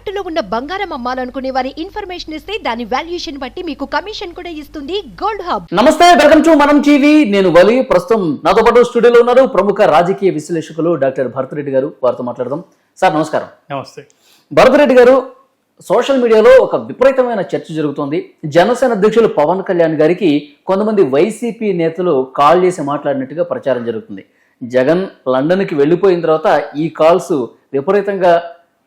తాకట్టులో ఉన్న బంగారం అమ్మాలనుకునే వారి ఇన్ఫర్మేషన్ ఇస్తే దాని వాల్యుయేషన్ బట్టి మీకు కమిషన్ కూడా ఇస్తుంది గోల్డ్ హబ్. నమస్తే వెల్కమ్ టు మనం టీవీ. నేను వలి. ప్రస్తుతం నాతో పాటు స్టూడియోలో ఉన్నారు ప్రముఖ రాజకీయ విశ్లేషకులు డాక్టర్ భరతరెడ్డి గారు. వారితో మాట్లాడదాం. సార్ నమస్కారం. నమస్తే. భరతరెడ్డి గారు సోషల్ మీడియాలో ఒక విపరీతమైన చర్చ జరుగుతోంది. జనసేన అధ్యక్షులు పవన్ కళ్యాణ్ గారికి కొంతమంది వైసీపీ నేతలు కాల్ చేసి మాట్లాడినట్టుగా ప్రచారం జరుగుతుంది. జగన్ లండన్కి వెళ్ళిపోయిన తర్వాత ఈ కాల్స్ విపరీతంగా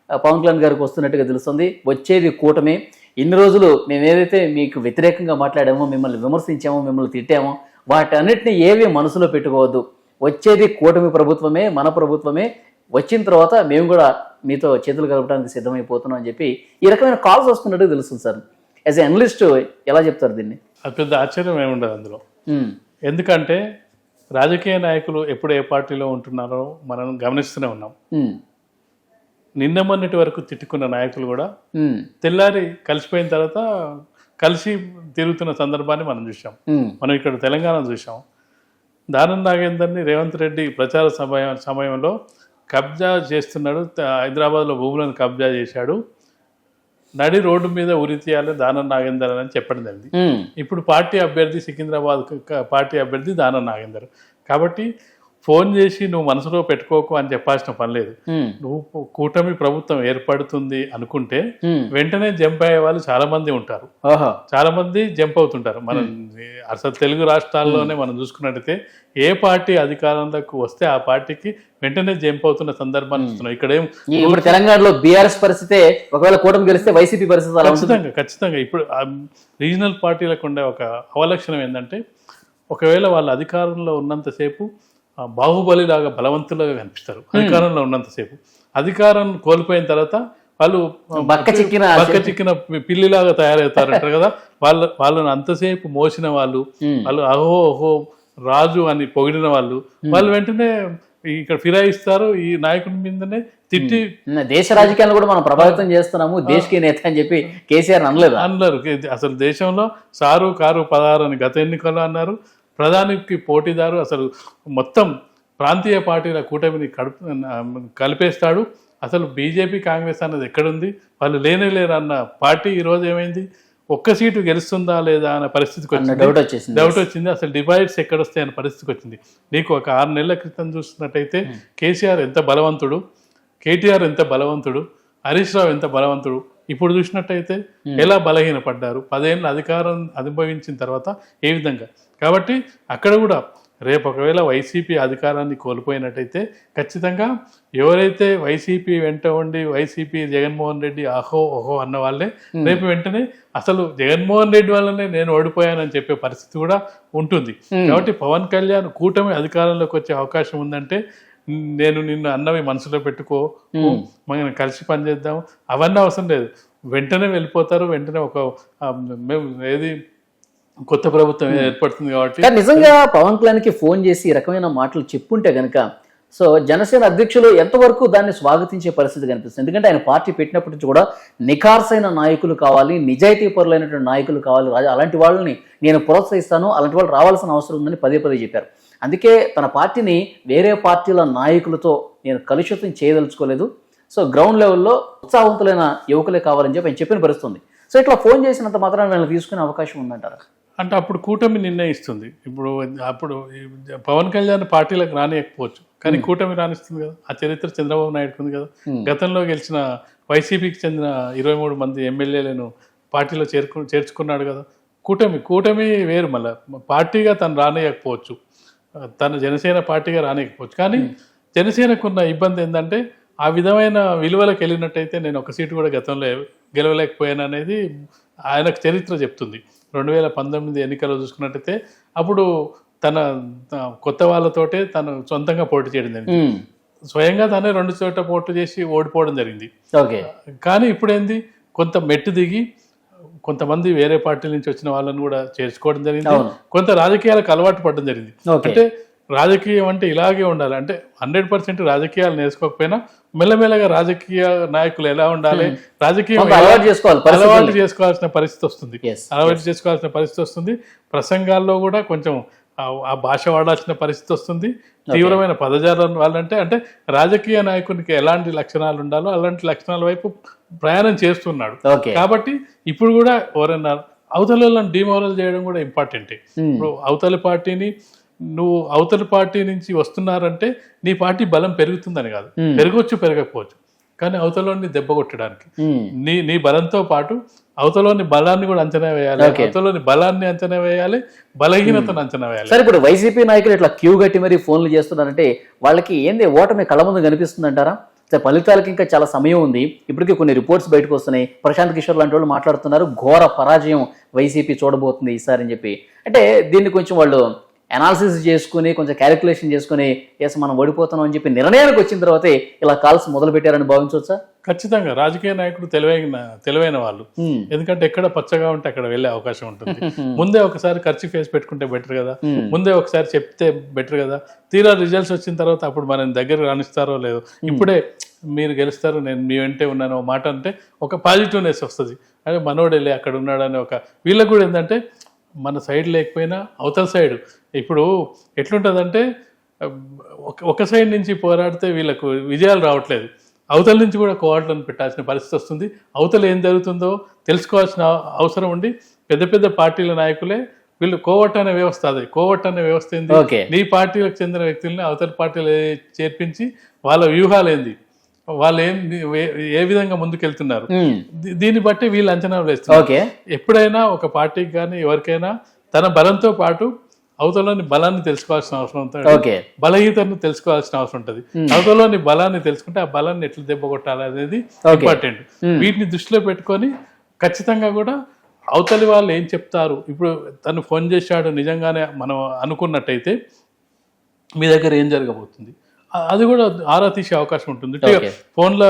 పవన్ కళ్యాణ్ గారికి వస్తున్నట్టుగా తెలుస్తుంది. వచ్చేది కూటమి. ఇన్ని రోజులు మేము ఏదైతే మీకు వ్యతిరేకంగా మాట్లాడామో మిమ్మల్ని విమర్శించామో మిమ్మల్ని తిట్టామో వాటన్నిటిని ఏవి మనసులో పెట్టుకోవద్దు. వచ్చేది కూటమి ప్రభుత్వమే మన ప్రభుత్వమే. వచ్చిన తర్వాత మేము కూడా మీతో చేతులు కలపడానికి సిద్ధమైపోతున్నాం అని చెప్పి ఈ రకమైన కాల్స్ వస్తున్నట్టు తెలుస్తుంది సార్. యాజ్ ఎ అనలిస్ట్ ఎలా చెప్తారు దీన్ని? అది పెద్ద ఆశ్చర్యం ఏముండదు అందులో. ఎందుకంటే రాజకీయ నాయకులు ఎప్పుడు ఏ పార్టీలో ఉంటున్నారో మనం గమనిస్తూనే ఉన్నాం. నిన్న మొన్నటి వరకు తిట్టుకున్న నాయకులు కూడా తెల్లారి కలిసిపోయిన తర్వాత కలిసి తిరుగుతున్న సందర్భాన్ని మనం చూసాం మనం ఇక్కడ తెలంగాణ చూసాం దానం నాగేందర్ని రేవంత్ రెడ్డి ప్రచార సమయం సమయంలో కబ్జా చేస్తున్నాడు. హైదరాబాద్లో భూములను కబ్జా చేశాడు. నడి రోడ్డు మీద ఉరి తీయాలి దానం నాగేందర్ అని చెప్పడం జరిగింది. ఇప్పుడు పార్టీ అభ్యర్థి సికింద్రాబాద్ పార్టీ అభ్యర్థి దానం నాగేందర్. కాబట్టి ఫోన్ చేసి నువ్వు మనసులో పెట్టుకోకు అని చెప్పాల్సిన పని లేదు. నువ్వు కూటమి ప్రభుత్వం ఏర్పడుతుంది అనుకుంటే. వెంటనే జంప్ అయ్యే వాళ్ళు చాలా మంది ఉంటారు. చాలా మంది జంప్ అవుతుంటారు. మనం అసలు తెలుగు రాష్ట్రాల్లోనే మనం చూసుకున్నట్టయితే ఏ పార్టీ అధికారంలోకి వస్తే ఆ పార్టీకి వెంటనే జంప్ అవుతున్న సందర్భాన్ని చూస్తున్నాం. ఇక్కడ ఏం ఇప్పుడు తెలంగాణలో బీఆర్ఎస్ పరిస్థితి ఒకవేళ కూటమి గెలిస్తే వైసీపీ పరిస్థితి ఖచ్చితంగా ఖచ్చితంగా. ఇప్పుడు రీజనల్ పార్టీలకు ఉండే ఒక అవలక్షణం ఏంటంటే ఒకవేళ వాళ్ళ అధికారంలో ఉన్నంతసేపు బాహుబలిలాగా బలవంతులుగా కనిపిస్తారు. అధికారంలో ఉన్నంతసేపు. అధికారం కోల్పోయిన తర్వాత వాళ్ళు బక్క చిక్కిన బక్క చిక్కిన పిల్లిలాగా తయారవుతారంటారు కదా. వాళ్ళ వాళ్ళని అంతసేపు మోసిన వాళ్ళు వాళ్ళు అహో అహో రాజు అని పొగిడిన వాళ్ళు వాళ్ళు వెంటనే ఇక్కడ ఫిరాయిస్తారు ఈ నాయకుడి మీదనే తిట్టి దేశ రాజకీయాలను కూడా మనం ప్రభావితం చేస్తున్నాము దేశకి నేత అని చెప్పి కేసీఆర్ అనలేదు? అన్నారు ఇది అసలు దేశంలో సారు కారు పదహారు అని గత ఎన్నికల్లో అన్నారు. ప్రధానికి పోటీదారు అసలు మొత్తం ప్రాంతీయ పార్టీల కూటమిని కడుపు కలిపేస్తాడు. అసలు బీజేపీ కాంగ్రెస్ అన్నది ఎక్కడుంది? వాళ్ళు లేనే లేరు అన్న పార్టీ ఈరోజు ఏమైంది? ఒక్క సీటు గెలుస్తుందా లేదా అన్న పరిస్థితికి వచ్చింది. డౌట్ వచ్చేసింది. డౌట్ వచ్చింది. అసలు డివైడ్స్ ఎక్కడ వస్తాయి అనే పరిస్థితికి వచ్చింది. నీకు ఒక ఆరు నెలల క్రితం చూస్తున్నట్టయితే కేసీఆర్ ఎంత బలవంతుడు? కేటీఆర్ ఎంత బలవంతుడు? హరీష్ రావు ఎంత బలవంతుడు? ఇప్పుడు చూసినట్టయితే ఎలా బలహీనపడ్డారు? పదేళ్ళ అధికారం అనుభవించిన తర్వాత ఏ విధంగా? కాబట్టి అక్కడ కూడా రేపు ఒకవేళ వైసీపీ అధికారాన్ని కోల్పోయినట్టయితే ఖచ్చితంగా ఎవరైతే వైసీపీ వెంట ఉండి వైసీపీ జగన్మోహన్ రెడ్డి అహో ఓహో అన్న వాళ్ళే రేపు వెంటనే అసలు జగన్మోహన్ రెడ్డి వల్లనే నేను ఓడిపోయానని చెప్పే పరిస్థితి కూడా ఉంటుంది. కాబట్టి పవన్ కళ్యాణ్ కూటమి అధికారంలోకి వచ్చే అవకాశం ఉందంటే నేను నిన్ను అన్నవి మనసులో పెట్టుకో మనం కలిసి పనిచేద్దాం అవన్నీ అవసరం లేదు. వెంటనే వెళ్ళిపోతారు. వెంటనే ఒక మేము ఏది కొత్త ప్రభుత్వం ఏర్పడుతుంది కాబట్టి కానీ నిజంగా పవన్ కళ్యాణ్కి ఫోన్ చేసి ఈ రకమైన మాటలు చెప్పుంటే గనక సో జనసేన అధ్యక్షులు ఎంతవరకు దాన్ని స్వాగతించే పరిస్థితి కనిపిస్తుంది? ఎందుకంటే ఆయన పార్టీ పెట్టినప్పటి నుంచి కూడా నిఖార్సైన నాయకులు కావాలి నిజాయితీ పరులైనటువంటి నాయకులు కావాలి. రాజా అలాంటి వాళ్ళని నేను ప్రోత్సహిస్తాను అలాంటి వాళ్ళు రావాల్సిన అవసరం ఉందని పదే పదే చెప్పారు. అందుకే తన పార్టీని వేరే పార్టీల నాయకులతో నేను కలుషితం చేయదలుచుకోలేదు. సో గ్రౌండ్ లెవెల్లో ఉత్సాహవంతులైన యువకులే కావాలని చెప్పి ఆయన చెప్పిన పరిస్థితుంది సో ఇట్లా ఫోన్ చేసినంత మాత్రం వీళ్ళని తీసుకునే అవకాశం ఉందంటారా? అంటే అప్పుడు కూటమి నిర్ణయిస్తుంది. ఇప్పుడు అప్పుడు పవన్ కళ్యాణ్ పార్టీలకు రానియకపోవచ్చు. కానీ కూటమి రాణిస్తుంది కదా. ఆ చరిత్ర చంద్రబాబు నాయుడుకు ఉంది కదా. గతంలో గెలిచిన వైసీపీకి చెందిన ఇరవై మూడు మంది ఎమ్మెల్యేలను పార్టీలో చేర్కు చేర్చుకున్నాడు కదా. కూటమి కూటమి వేరు మళ్ళీ. పార్టీగా తను రానియకపోవచ్చు. తన జనసేన పార్టీగా రానియకపోవచ్చు. కానీ జనసేనకున్న ఇబ్బంది ఏంటంటే ఆ విధమైన విలువలకు వెళ్ళినట్టయితే నేను ఒక సీటు కూడా గతంలో గెలవలేకపోయాను అనేది ఆయనకు చరిత్ర చెప్తుంది. రెండు వేల పంతొమ్మిది ఎన్నికల్లో చూసుకున్నట్టయితే అప్పుడు తన కొత్త వాళ్ళతోటే తను సొంతంగా పోటీ చేయడం జరిగింది. స్వయంగా తనే రెండు చోట్ల పోటీ చేసి ఓడిపోవడం జరిగింది. ఓకే. కానీ ఇప్పుడు ఏంది కొంత మెట్టు దిగి కొంతమంది వేరే పార్టీల నుంచి వచ్చిన వాళ్ళని కూడా చేర్చుకోవడం జరిగింది. కొంత రాజకీయాలకు అలవాటు పడడం జరిగింది. అంటే రాజకీయం అంటే ఇలాగే ఉండాలి. అంటే హండ్రెడ్ పర్సెంట్ రాజకీయాలు నేర్చుకోకపోయినా మెల్లమెల్లగా రాజకీయ నాయకులు ఎలా ఉండాలి రాజకీయం కొంత ఎలా- అలవాటు చేసుకోవాల్సిన పరిస్థితి వస్తుంది. అలవాటు చేసుకోవాల్సిన పరిస్థితి వస్తుంది. ప్రసంగాల్లో కూడా కొంచెం ఆ- భాష వాడాల్సిన పరిస్థితి వస్తుంది. తీవ్రమైన పదజాలం వాళ్ళంటే అంటే రాజకీయ నాయకునికి ఎలాంటి లక్షణాలు ఉండాలో అలాంటి లక్షణాల వైపు ప్రయాణం చేస్తున్నాడు. కాబట్టి ఇప్పుడు కూడా ఎవరన్నా అవతల వాళ్ళని డిమోరల్ చేయడం కూడా ఇంపార్టెంటే. ఇప్పుడు అవతల పార్టీని నువ్వు అవతల పార్టీ నుంచి వస్తున్నారంటే నీ పార్టీ బలం పెరుగుతుందని కాదు. పెరగవచ్చు పెరగకపోవచ్చు. కానీ అవతలని దెబ్బ కొట్టడానికి. నీ నీ బలంతో పాటు అవతలోని బలాన్ని కూడా అంచనా వేయాలి. అవతలోని బలాన్ని అంచనా వేయాలి. బలహీనతను అంచనా వేయాలి. సరే ఇప్పుడు వైసీపీ నాయకులు ఇట్లా క్యూ కట్టి మరీ ఫోన్లు చేస్తున్నారంటే వాళ్ళకి ఏంది ఓటమి కళ్ళ ముందు కనిపిస్తుంది అంటారా సరే ఫలితాలకి ఇంకా చాలా సమయం ఉంది. ఇప్పటికే కొన్ని రిపోర్ట్స్ బయటకు వస్తున్నాయి. ప్రశాంత్ కిషోర్ లాంటి వాళ్ళు మాట్లాడుతున్నారు. ఘోర పరాజయం వైసీపీ చూడబోతుంది ఈసారి అని చెప్పి. అంటే దీన్ని కొంచెం వాళ్ళు అనాలిసిస్ చేసుకుని కొంచెం క్యాలిక్యులేషన్ చేసుకుని ఎస్ మనం ఓడిపోతున్నాం అని చెప్పి నిర్ణయానికి వచ్చిన తర్వాతే ఇలా కాల్స్ మొదలు పెట్టారని భావించవచ్చా? ఖచ్చితంగా. రాజకీయ నాయకులు తెలివైన తెలివైన వాళ్ళు. ఎందుకంటే ఎక్కడ పచ్చగా ఉంటే అక్కడ వెళ్ళే అవకాశం ఉంటుంది. ముందే ఒకసారి ఖర్చు ఫేస్ పెట్టుకుంటే బెటర్ కదా. ముందే ఒకసారి చెప్తే బెటర్ కదా. తీరా రిజల్ట్స్ వచ్చిన తర్వాత అప్పుడు మనం దగ్గర రాణిస్తారో లేదో. ఇప్పుడే మీరు గెలుస్తారు నేను మీ వెంటే ఉన్నాను మాట అంటే ఒక పాజిటివ్నెస్ వస్తుంది. అదే మనోడు వెళ్ళి అక్కడ ఉన్నాడని ఒక వీళ్ళకి కూడా ఏంటంటే మన సైడ్ లేకపోయినా అవతల సైడ్. ఇప్పుడు ఎట్లుంటుందంటే ఒక- ఒక సైడ్ నుంచి పోరాడితే వీళ్ళకు విజయాలు రావట్లేదు. అవతల నుంచి కూడా కోఆర్డులను పెట్టాల్సిన పరిస్థితి వస్తుంది. అవతల ఏం జరుగుతుందో తెలుసుకోవాల్సిన అవ- అవసరం ఉండి పెద్ద పెద్ద పార్టీల నాయకులే వీళ్ళు కోవట్ అనే వ్యవస్థ అదే. కోవట్ అనే వ్యవస్థ ఏంది? నీ పార్టీలకు చెందిన వ్యక్తుల్ని అవతల పార్టీలు చేర్పించి వాళ్ళ వ్యూహాలు ఏంది వాళ్ళు ఏం ఏ- విధంగా ముందుకెళ్తున్నారు? దీన్ని బట్టి వీళ్ళు అంచనాలు వేస్తున్నారు. ఎప్పుడైనా ఒక పార్టీకి కానీ ఎవరికైనా తన బలంతో పాటు అవతలని బలాన్ని తెలుసుకోవాల్సిన అవసరం ఉంటుంది. బలహీతను తెలుసుకోవాల్సిన అవసరం ఉంటుంది. అవతలోని బలాన్ని తెలుసుకుంటే ఆ బలాన్ని ఎట్లా దెబ్బ కొట్టాలి అనేది. ఇంపార్టెంట్. వీటిని దృష్టిలో పెట్టుకొని ఖచ్చితంగా కూడా అవతలి వాళ్ళు ఏం చెప్తారు? ఇప్పుడు తను ఫోన్ చేశాడు నిజంగానే మనం అనుకున్నట్టయితే మీ దగ్గర ఏం జరగబోతుంది? అది కూడా ఆరా తీసే అవకాశం ఉంటుంది. ఫోన్లో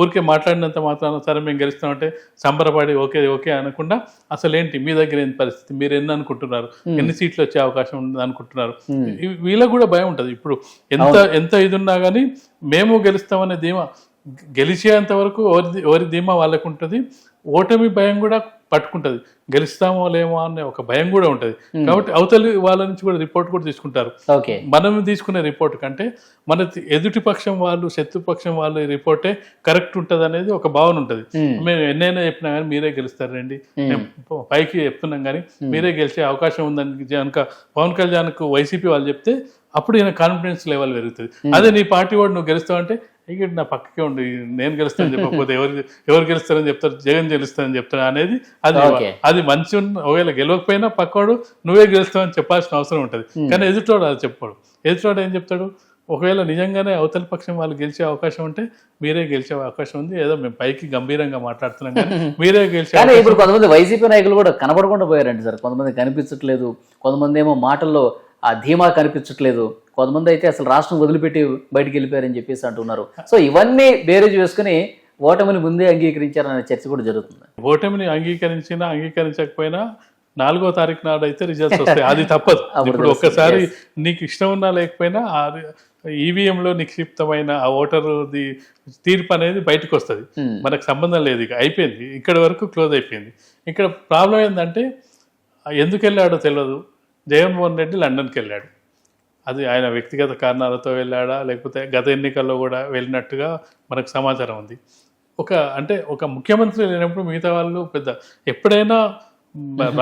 ఊరికే మాట్లాడినంత మాత్రాన సరే మేము గెలుస్తామంటే సంబరపడి ఓకే ఓకే అనకుండా అసలు ఏంటి? మీ దగ్గర ఏంటి పరిస్థితి? మీరు ఎన్ని అనుకుంటున్నారు? ఎన్ని సీట్లు వచ్చే అవకాశం ఉంది అనుకుంటున్నారు? వీళ్ళకి కూడా భయం ఉంటుంది. ఇప్పుడు ఎంత ఎంత ఇది ఉన్నా కానీ మేము గెలుస్తామనే ధీమా గెలిచేంత వరకు ఎవరి ఎవరి ధీమా వాళ్ళకు ఉంటుంది ఓటమి భయం కూడా పట్టుకుంటది. గెలుస్తామో లేమో అనే ఒక భయం కూడా ఉంటుంది. కాబట్టి అవతలి వాళ్ళ నుంచి కూడా రిపోర్ట్ కూడా తీసుకుంటారు. మనం తీసుకునే రిపోర్ట్ కంటే మన ఎదుటి పక్షం వాళ్ళు శత్రుపక్షం వాళ్ళు రిపోర్టే కరెక్ట్ ఉంటుంది అనేది ఒక భావన ఉంటుంది. మేము. ఎన్నైనా చెప్పినా కానీ మీరే గెలుస్తారండి పైకి చెప్తున్నాం కానీ మీరే గెలిచే అవకాశం ఉందని కనుక పవన్ కళ్యాణ్కు వైసీపీ వాళ్ళు చెప్తే అప్పుడు ఈయన కాన్ఫిడెన్స్ లెవెల్ పెరుగుతుంది. అదే నీ పార్టీ వాడు నువ్వు గెలుస్తావంటే ఇక నా పక్కకే ఉండి నేను గెలుస్తానని చెప్పకపోతే ఎవరు ఎవరు గెలుస్తారని చెప్తారు? జగన్ గెలుస్తారని చెప్తారు? అనేది అది. అది మంచి ఒకవేళ గెలవకపోయినా పక్కవాడు నువ్వే గెలుస్తావని చెప్పాల్సిన అవసరం ఉంటుంది. కానీ ఎదుటోడు అది చెప్పాడు. ఎదుటోడు ఏం చెప్తాడు? ఒకవేళ నిజంగానే అవతల పక్షం వాళ్ళు గెలిచే అవకాశం ఉంటే మీరే గెలిచే అవకాశం ఉంది. ఏదో మేము పైకి గంభీరంగా మాట్లాడుతున్నాం కానీ మీరే గెలిచే కానీ ఇప్పుడు కొంతమంది వైసీపీ నాయకులు కూడా కనపడకుండా పోయారండి సార్. కొంతమంది కనిపించట్లేదు. కొంతమంది ఏమో మాటల్లో ఆ ధీమా కనిపించట్లేదు. కొంతమంది అయితే అసలు రాష్ట్రం వదిలిపెట్టి బయటికి వెళ్ళిపోయారని చెప్పేసి అంటున్నారు. సో ఇవన్నీ బేరేజ్ వేసుకుని ఓటమిని ముందే అంగీకరించారనే చర్చ కూడా జరుగుతుంది. ఓటమిని అంగీకరించినా అంగీకరించకపోయినా నాలుగో తారీఖు నాడు అయితే రిజల్ట్స్ వస్తాయి. అది తప్పదు. అప్పుడు ఇప్పుడు ఒక్కసారి నీకు ఇష్టం ఉన్నా లేకపోయినా ఈవీఎంలో నిక్షిప్తమైన ఆ ఓటరుది తీర్పు అనేది బయటకు వస్తుంది. Hmm. మనకు సంబంధం లేదు ఇక. అయిపోయింది. ఇక్కడ వరకు క్లోజ్ అయిపోయింది. ఇక్కడ ప్రాబ్లం ఏంటంటే ఎందుకు వెళ్ళాడో తెలియదు జగన్మోహన్ రెడ్డి లండన్కి వెళ్ళాడు. అది ఆయన వ్యక్తిగత కారణాలతో వెళ్ళాడా లేకపోతే గత ఎన్నికల్లో కూడా వెళ్ళినట్టుగా మనకు సమాచారం ఉంది. ఒక అంటే ఒక ముఖ్యమంత్రి లేనప్పుడు మిగతా వాళ్ళు పెద్ద ఎప్పుడైనా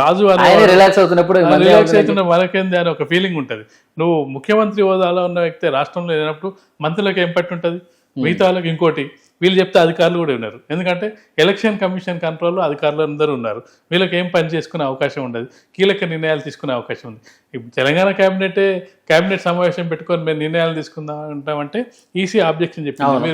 రాజు రిలాక్స్ అవుతున్నప్పుడు రిలాక్స్ అవుతున్న మనకేంది అని ఒక ఫీలింగ్ ఉంటుంది. నువ్వు ముఖ్యమంత్రి హోదాలో ఉన్న వ్యక్తి రాష్ట్రంలో లేనప్పుడు మంత్రులకు ఏం పట్టి ఉంటుంది మిగతా వాళ్ళకి ఇంకోటి. వీళ్ళు చెప్తే అధికారులు కూడా ఉన్నారు. ఎందుకంటే ఎలక్షన్ కమిషన్ కంట్రోల్లో అధికారులు అందరూ ఉన్నారు. వీళ్ళకి ఏం పని చేసుకునే అవకాశం ఉండదు. కీలక నిర్ణయాలు తీసుకునే అవకాశం ఉంది. ఇప్పుడు తెలంగాణ క్యాబినెటే క్యాబినెట్ సమావేశం పెట్టుకొని మేము నిర్ణయాలు తీసుకుందాం అంటామంటే ఈసీ ఆబ్జెక్షన్ చెప్పింది. అవును,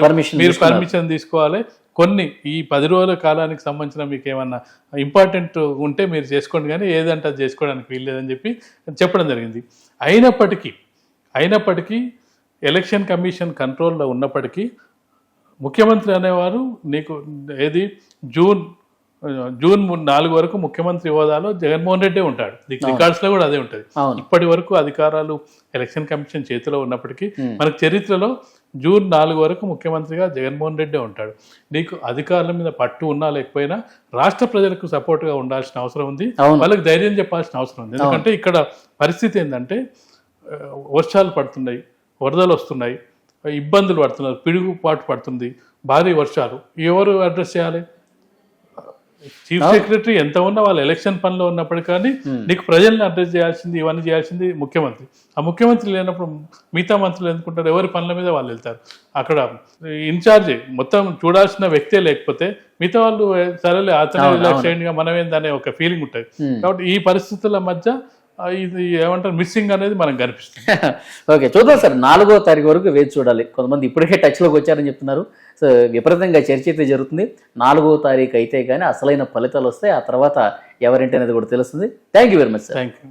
మీరు-. పర్మిషన్ తీసుకోవాలి. కొన్ని ఈ పది రోజుల కాలానికి సంబంధించిన మీకు ఏమన్నా ఇంపార్టెంట్ ఉంటే మీరు చేసుకోండి కానీ ఏదంటే అది చేసుకోవడానికి వీల్లేదని చెప్పి చెప్పడం జరిగింది. అయినప్పటికీ అయినప్పటికీ ఎలక్షన్ కమిషన్ కంట్రోల్లో ఉన్నప్పటికీ ముఖ్యమంత్రి అనేవారు నీకు ఏది? జూన్ జూన్ నాలుగు వరకు ముఖ్యమంత్రి హోదాలో జగన్మోహన్ రెడ్డి ఉంటాడు. నీకు రికార్డ్స్లో కూడా అదే ఉంటుంది. ఇప్పటి వరకు అధికారాలు ఎలక్షన్ కమిషన్ చేతిలో ఉన్నప్పటికీ మనకు చరిత్రలో జూన్ నాలుగు వరకు ముఖ్యమంత్రిగా జగన్మోహన్ రెడ్డి ఉంటాడు. నీకు అధికారుల మీద పట్టు ఉన్నా లేకపోయినా రాష్ట్ర ప్రజలకు support గా ఉండాల్సిన అవసరం ఉంది. వాళ్ళకి ధైర్యం చెప్పాల్సిన అవసరం ఉంది. ఎందుకంటే ఇక్కడ పరిస్థితి ఏంటంటే వర్షాలు పడుతున్నాయి వరదలు వస్తున్నాయి. ఇబ్బందులు పడుతున్నారు పిడుగుపాటు పడుతుంది భారీ వర్షాలు. ఎవరు అడ్రస్ చేయాలి? చీఫ్ సెక్రటరీ ఎంత ఉన్నా వాళ్ళు ఎలక్షన్ పనిలో ఉన్నప్పుడు కానీ నీకు ప్రజల్ని అడ్రస్ చేయాల్సింది ఇవన్నీ చేయాల్సింది ముఖ్యమంత్రి. ఆ ముఖ్యమంత్రి లేనప్పుడు మిగతా మంత్రులు ఎందుకుంటారు? ఎవరి పనుల మీద వాళ్ళు వెళ్తారు? అక్కడ ఇన్ఛార్జ్ మొత్తం చూడాల్సిన వ్యక్తే లేకపోతే మిగతా వాళ్ళు సరేలే అతనే రిలాక్స్ చేయండిగా మనం ఏందనే ఒక ఫీలింగ్ ఉంటుంది. కాబట్టి ఈ పరిస్థితుల మధ్య ఇది ఏమంటారు? మిస్సింగ్ అనేది మనకు కనిపిస్తుంది. ఓకే చూద్దాం సార్. నాలుగో తారీఖు వరకు వేచి చూడాలి. కొంతమంది ఇప్పటికే టచ్లోకి వచ్చారని చెప్తున్నారు. సో విపరీతంగా చర్చ అయితే జరుగుతుంది. నాలుగో తారీఖు అయితే కానీ అసలైన ఫలితాలు వస్తాయి. ఆ తర్వాత ఎవరింటి అనేది కూడా తెలుస్తుంది. Thank you very much sir thank you